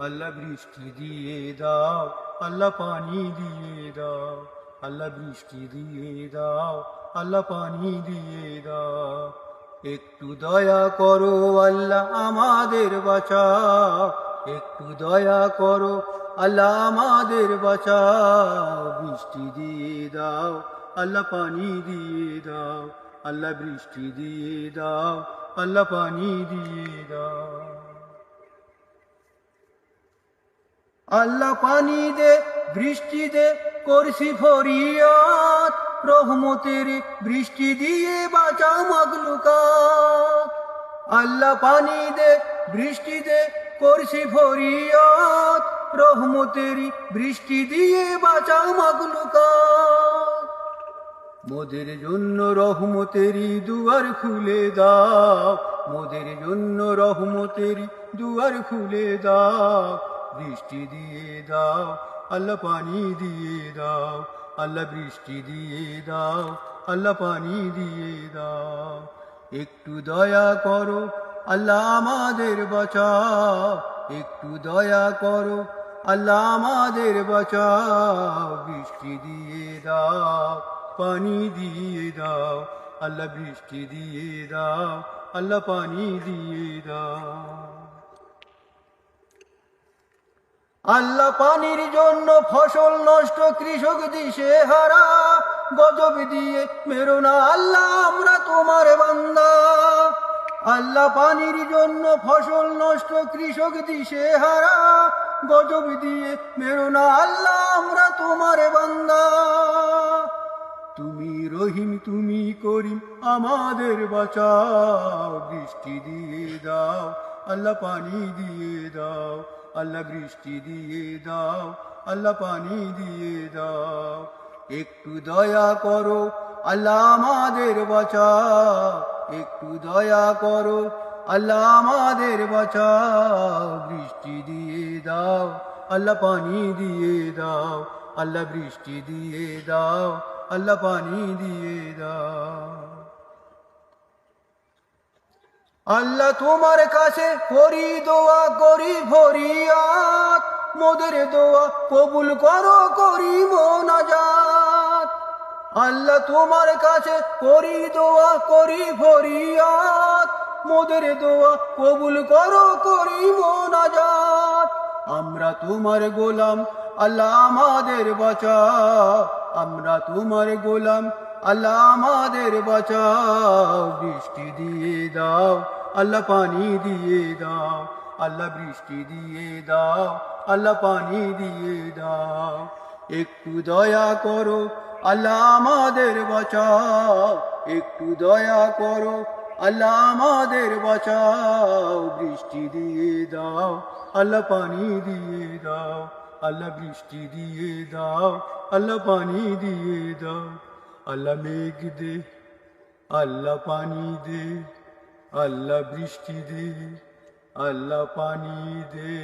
আল্লাহ বৃষ্টি দিয়ে দাও, আল্লাহ পানি দিয়ে দাও, আল্লাহ বৃষ্টি দিয়ে দাও, আল্লাহ পানি দিয়ে দাও। একটু দয়া করো আল্লাহ আমাদের বাঁচাও, একটু দয়া করো আল্লাহ আমাদের বাঁচাও। বৃষ্টি দিয়ে দাও, আল্লাহ পানি দিয়ে দাও, আল্লাহ বৃষ্টি দিয়ে দাও, আল্লাহ পানি দিয়ে দাও। আল্লাহ পানি দে বৃষ্টি দে করছি ফরিয়াদ। রহমতের বৃষ্টি দিয়ে বাঁচা মাগলুকাত। আল্লাহ পানি দে বৃষ্টি দে করছি ফরিয়াদ। রহমতের বৃষ্টি দিয়ে বাঁচা মাগলুকাত। মোদের জন্য রহমতেরই দুয়ার খুলে দাও। মোদের জন্য রহমতেরই দুয়ার খুলে দাও। বৃষ্টি দিয়ে দাও, আল্লাহ পানি দিয়ে দাও, আল্লাহ বৃষ্টি দিয়ে দাও, আল্লাহ পানি দিয়ে দাও। একটু দয়া করো, আল্লাহ আমাদের বাঁচাও। একটু দয়া করো, আল্লাহ আমাদের বাঁচাও। বৃষ্টি দিয়ে দাও, পানি দিয়ে দাও, আল্লাহ বৃষ্টি দিয়ে দাও, আল্লাহ পানি দিয়ে দাও। আল্লাহ পানির জন্য ফসল নষ্ট কৃষক দিশে হারা, গজব দিয়ে মেরো না আল্লাহ, আমরা তোমার বান্দা। আল্লাহ পানির জন্য ফসল নষ্ট কৃষক দিশে হারা, গজব দিয়ে মেরো না আল্লাহ, আমরা তোমার বান্দা। তুমি রহিম, তুমি করিম, আমাদের বাঁচাও, বৃষ্টি দিয়ে দাও আল্লাহ পানি দিয়ে দাও। আল্লাহ বৃষ্টি দিয়ে দাও, আল্লাহ পানি দিয়ে দাও। একটু দয়া করো, আল্লাহ আমাদের বাঁচাও। একটু দয়া করো, আল্লাহ আমাদের বাঁচাও। বৃষ্টি দিয়ে দাও, আল্লাহ পানি দিয়ে দাও। আল্লাহ বৃষ্টি দিয়ে দাও, আল্লাহ পানি দিয়ে দাও। আল্লাহ তোমার কাছে করি দোয়া, করি ভরিয়াত মোদের দোয়া কবুল করো, করি মোনাজাত আল্লাহ তোমার কাছে করি দোয়া, করি ভরিয়াত মোদের দোয়া কবুল করো, করি মোনাজাত আমরা তোমার গোলাম, আল্লাহ আমাদের বাঁচাও আমরা তোমার গোলাম, আল্লাহ আমাদের বাঁচাও। বৃষ্টি দিয়ে দাও আল্লাহ পানি দিয়ে দাও, আল্লাহ বৃষ্টি দিয়ে দাও, আল্লাহ পানি দিয়ে দাও। একটু দয়া করো, আল্লাহ আমাদের বাঁচাও। একটু দয়া করো, আল্লাহ আমাদের বাঁচাও। বৃষ্টি দিয়ে দাও, আল্লাহ পানি দিয়ে দাও, আল্লাহ বৃষ্টি দিয়ে দাও, আল্লাহ পানি দিয়ে দাও। আল্লাহ মেঘ দে, আল্লাহ পানি দে। আল্লাহ বৃষ্টি দে আল্লাহ পানি দে।